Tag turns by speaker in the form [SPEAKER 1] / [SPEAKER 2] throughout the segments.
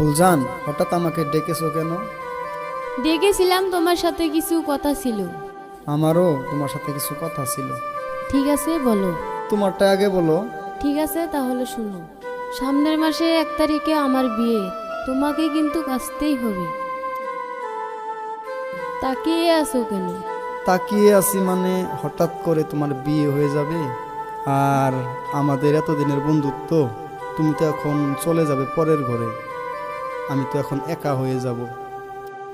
[SPEAKER 1] ফুলজান হঠাৎ আমাকে ডেকেছো কেন?
[SPEAKER 2] ডেকেছিলাম তোমার সাথে কিছু কথা ছিল।
[SPEAKER 1] আমারও তোমার সাথে কিছু কথা ছিল।
[SPEAKER 2] ঠিক আছে বলো।
[SPEAKER 1] তোমারটা আগে বলো।
[SPEAKER 2] ঠিক আছে তাহলে শুনো। সামনের মাসে এক তারিখে আমার বিয়ে। তোমাকে কিন্তু আসতেই হবে। তাকিয়ে আছো কেন?
[SPEAKER 1] তাকিয়ে আছি মানে হঠাৎ করে তোমার বিয়ে হয়ে যাবে? আর আমাদের এতদিনের বন্ধুত্ব তুমি তো এখন চলে যাবে পরের ঘরে। আমি তো এখন একা হয়ে যাব।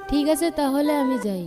[SPEAKER 2] ঠিক আছে তাহলে আমি যাই।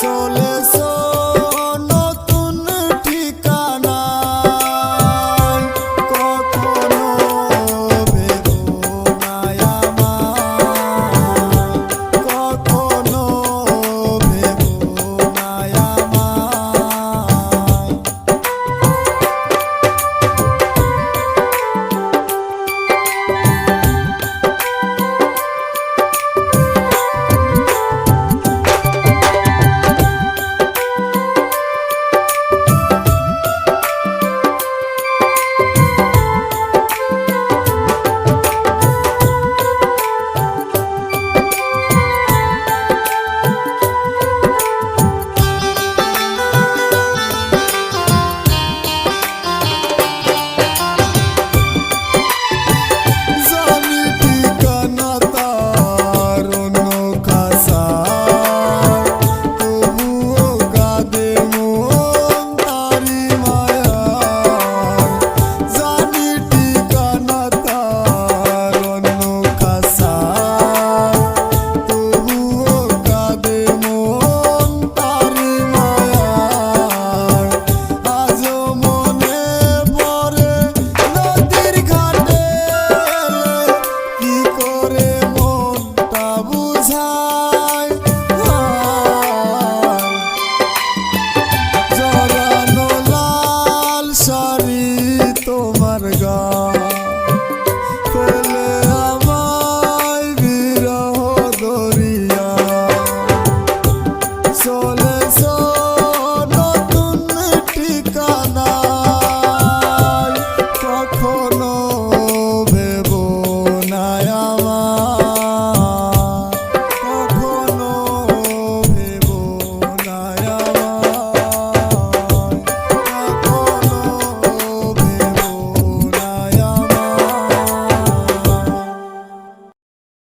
[SPEAKER 2] So let.